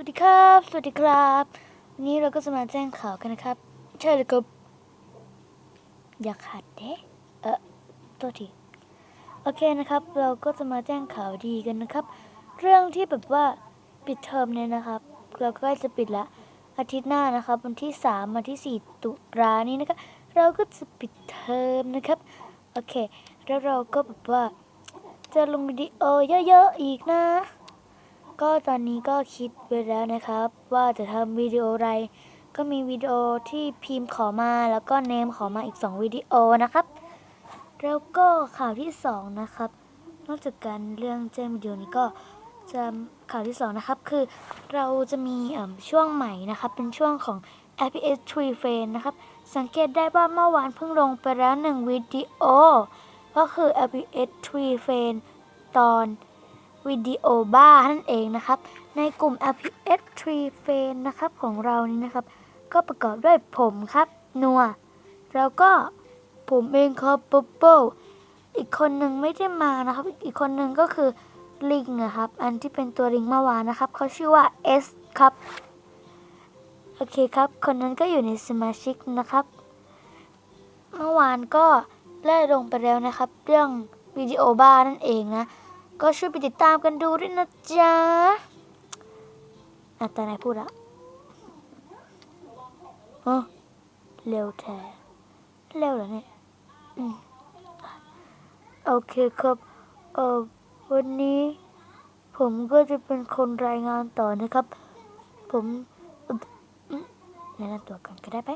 วัสดีครับ สวัสดีครับวันนี้เราก็จะมาแจ้งข่าวกันนะครับ ใช่เลยครับ อย่าขัดเด้เออโทษที โอเคนะครับ เราก็จะมาแจ้งข่าวดีกันนะครับ เรื่องที่แบบว่าปิดเทอมเนี่ยนะครับ เราก็ใกล้จะปิดละ อาทิตย์หน้านะครับวันที่สามวันที่สี่ตุลานี้นะครับเราก็จะปิดเทอมนะครับ โอเค แล้วเราก็แบบว่า จะลงวิดีโอเยอะๆอีกนะ ก็ตอนนี้ก็คิดไว้แล้วนะครับ ว่าจะทำวิดีโออะไร ก็มีวิดีโอที่พิมพ์ขอมาแล้วก็เนมขอมาอีก 2 วิดีโอนะครับ แล้วก็ข่าวที่ 2 นะครับ นอกจากการเรื่องแจ้งวิดีโอนี้ก็จะข่าวที่ 2 นะครับ คือเราจะมีช่วงใหม่นะครับ เป็นช่วงของ FPS 3 f r a m e นะครับ สังเกตได้ว่าเมื่อวานเพิ่งลงไปแล้ว 1 วิดีโอ ก็คือ FPS 3 f r a m e ตอน วิดีโอบ้านั่นเองนะครับ ในกลุ่ม LPS 3 f r i e n นะครับของเรานี่นะครับ ก็ประกอบด้วยผมครับนัวแล้วก็ผมเองครับป๊ p ป e อีกคนหนึ่งไม่ได้มานะครับ อีกคนหนึ่งก็คือลิงนะครับ อันที่เป็นตัวลิงเมื่อวานนะครับเขาชื่อว่า S ครับ โอเคครับ คนนั้นก็อยู่ในสมาชิกนะครับ เมื่อวานก็ได้ลงไปแล้วนะครับ เรื่องวิดีโอบ้านั่นเองนะ ก็ช่วยไปติดตามกันดูด้วยนะจ๊ะอะแต่ไหนพูดอะเออเร็วแท้เร็วเหรอเนี่ยอืมโอเคครับ เออวันนี้ผมก็จะเป็นคนรายงานต่อนะครับ ผมเอ่ออืมแนะนำตัวก่อนก็ได้ไหม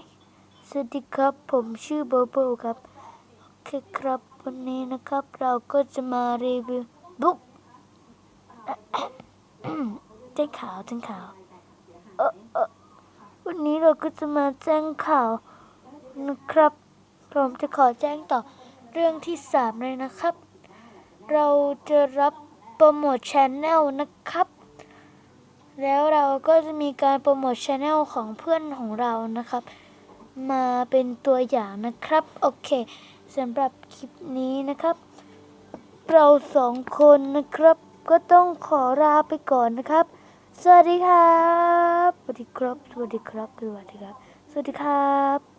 สวัสดีครับ ผมชื่อโบโบครับ โอเคครับ วันนี้นะครับเราก็จะมารีวิว บุ๊กแจ้งข่าวแจ้งข่าวเออเออวันนี้เราก็จะมาแจ้งข่าวนะครับผมจะขอแจ้งต่อเรื่องที่สามเลยนะครับ เราจะรับโปรโมทชแนลนะครับ แล้วเราก็จะมีการโปรโมทชแนลของเพื่อนของเรานะครับ มาเป็นตัวอย่างนะครับ โอเคสำหรับคลิปนี้นะครับ เราสองคนนะครับ ก็ต้องขอลาไปก่อนนะครับ สวัสดีครับ สวัสดีครับ สวัสดีครับ สวัสดีครับ สวัสดีครับ